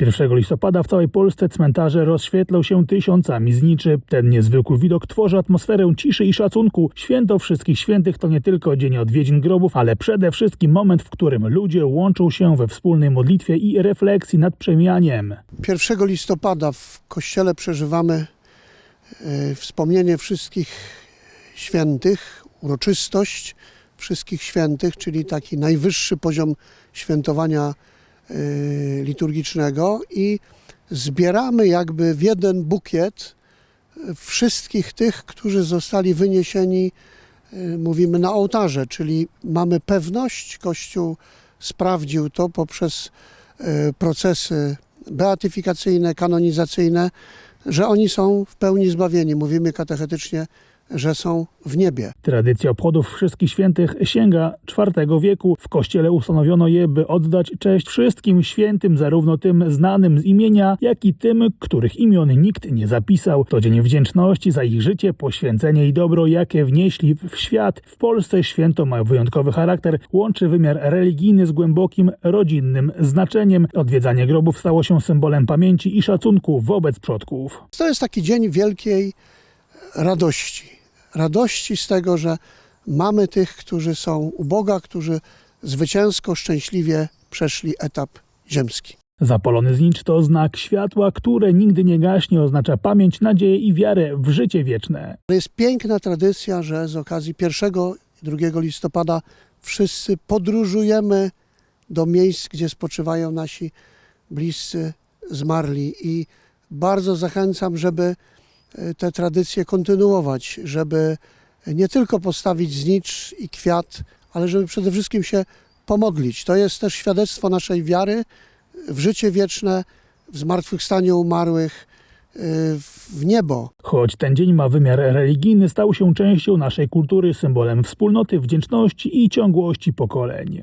1 listopada w całej Polsce cmentarze rozświetlą się tysiącami zniczy. Ten niezwykły widok tworzy atmosferę ciszy i szacunku. Święto Wszystkich Świętych to nie tylko dzień odwiedzin grobów, ale przede wszystkim moment, w którym ludzie łączą się we wspólnej modlitwie i refleksji nad przemijaniem. 1 listopada w kościele przeżywamy e, wspomnienie wszystkich świętych, uroczystość wszystkich świętych, czyli taki najwyższy poziom świętowania liturgicznego i zbieramy jakby w jeden bukiet wszystkich tych, którzy zostali wyniesieni, e, mówimy, na ołtarze, czyli mamy pewność, Kościół sprawdził to poprzez e, procesy beatyfikacyjne, kanonizacyjne, że oni są w pełni zbawieni. Mówimy katechetycznie, że są w niebie. Tradycja obchodów Wszystkich Świętych sięga IV wieku. W kościele ustanowiono je, by oddać cześć wszystkim świętym, zarówno tym znanym z imienia, jak i tym, których imion nikt nie zapisał. To dzień wdzięczności za ich życie, poświęcenie i dobro, jakie wnieśli w świat. W Polsce święto ma wyjątkowy charakter, łączy wymiar religijny z głębokim rodzinnym znaczeniem. Odwiedzanie grobów stało się symbolem pamięci i szacunku wobec przodków. To jest taki dzień wielkiej radości. Radości z tego, że mamy tych, którzy są u Boga, którzy zwycięsko, szczęśliwie przeszli etap ziemski. Zapalony znicz to znak światła, które nigdy nie gaśnie, oznacza pamięć, nadzieję i wiarę w życie wieczne. To jest piękna tradycja, że z okazji 1 i 2 listopada wszyscy podróżujemy do miejsc, gdzie spoczywają nasi bliscy zmarli i bardzo zachęcam, żeby te tradycje kontynuować, żeby nie tylko postawić znicz i kwiat, ale żeby przede wszystkim się pomodlić. To jest też świadectwo naszej wiary w życie wieczne, w zmartwychwstanie umarłych, e, w niebo. Choć ten dzień ma wymiar religijny, stał się częścią naszej kultury, symbolem wspólnoty, wdzięczności i ciągłości pokoleń.